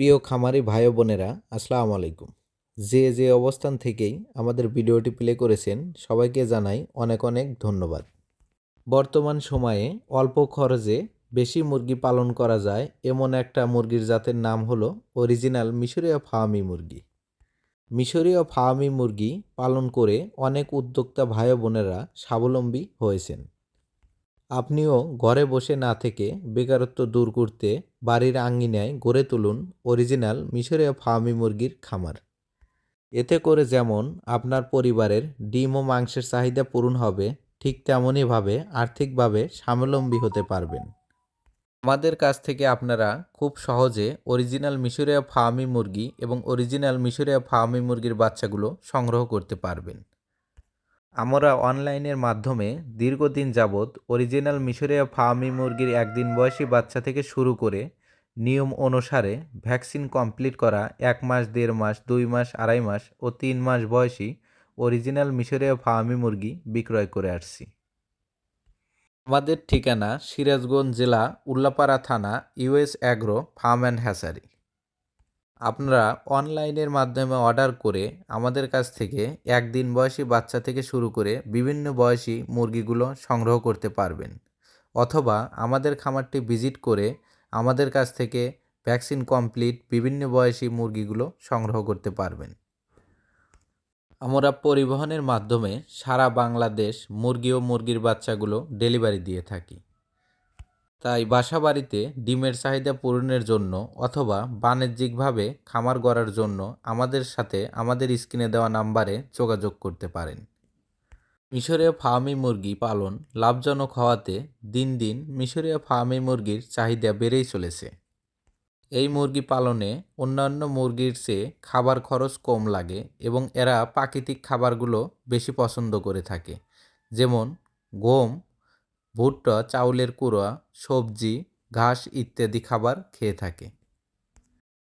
প্রিয় খামারি ভাই বোনেরা, আসসালামু আলাইকুম। যে যে অবস্থান থেকেই আমাদের ভিডিওটি প্লে করেছেন, সবাইকে জানাই অনেক অনেক ধন্যবাদ। বর্তমান সময়ে অল্প খরচে বেশি মুরগি পালন করা যায় এমন একটা মুরগির জাতের নাম হলো অরিজিনাল মিশরীয় ফার্মি মুরগি। মিশরীয় ফার্মি মুরগি পালন করে অনেক উদ্যোক্তা ভাই বোনেরা স্বাবলম্বী হয়েছেন। আপনিও ঘরে বসে না থেকে বেকারত্ব দূর করতে বাড়ির আঙ্গিনায় গড়ে তুলুন অরিজিনাল মিশরীয় ফার্মি মুরগির খামার। এতে করে যেমন আপনার পরিবারের ডিম ও মাংসের চাহিদা পূরণ হবে, ঠিক তেমনইভাবে আর্থিকভাবে স্বাবলম্বী হতে পারবেন। আমাদের কাছ থেকে আপনারা খুব সহজে অরিজিনাল মিশরীয় ফার্মি মুরগি এবং অরিজিনাল মিশরীয় ফার্মি মুরগির বাচ্চাগুলো সংগ্রহ করতে পারবেন। আমরা অনলাইনের মাধ্যমে দীর্ঘদিন যাবৎ অরিজিনাল মিশরীয় ফার্মি মুরগির একদিন বয়সী বাচ্চা থেকে শুরু করে নিয়ম অনুসারে ভ্যাকসিন কমপ্লিট করা, এক মাস, দেড় মাস, দুই মাস, আড়াই মাস ও তিন মাস বয়সী অরিজিনাল মিশরীয় ফার্মি মুরগি বিক্রয় করে আসছি। আমাদের ঠিকানা সিরাজগঞ্জ জেলা উল্লাপাড়া থানা US agro, farm and hatchery আপনারা অনলাইনের মাধ্যমে অর্ডার করে আমাদের কাছ থেকে একদিন বয়সী বাচ্চা থেকে শুরু করে বিভিন্ন বয়সী মুরগিগুলো সংগ্রহ করতে পারবেন। অথবা আমাদের খামারটি ভিজিট করে আমাদের কাছ থেকে ভ্যাকসিন কমপ্লিট বিভিন্ন বয়সী মুরগিগুলো সংগ্রহ করতে পারবেন। আমরা পরিবহনের মাধ্যমে সারা বাংলাদেশ মুরগি ও মুরগির বাচ্চাগুলো ডেলিভারি দিয়ে থাকি। তাই বাসা বাড়িতে ডিমের চাহিদা পূরণের জন্য অথবা বাণিজ্যিকভাবে খামার গড়ার জন্য আমাদের সাথে আমাদের স্ক্রিনে দেওয়া নাম্বারে যোগাযোগ করতে পারেন। মিশরীয় ফার্মি মুরগি পালন লাভজনক হওয়াতে দিন দিন মিশরীয় ফার্মি মুরগির চাহিদা বেড়েই চলেছে। এই মুরগি পালনে অন্যান্য মুরগির চেয়ে খাবার খরচ কম লাগে এবং এরা প্রাকৃতিক খাবারগুলো বেশি পছন্দ করে থাকে, যেমন গম ভুট্টা চাউলের কুড়া সবজি ঘাস ইত্যাদি খাবার খেয়ে থাকে।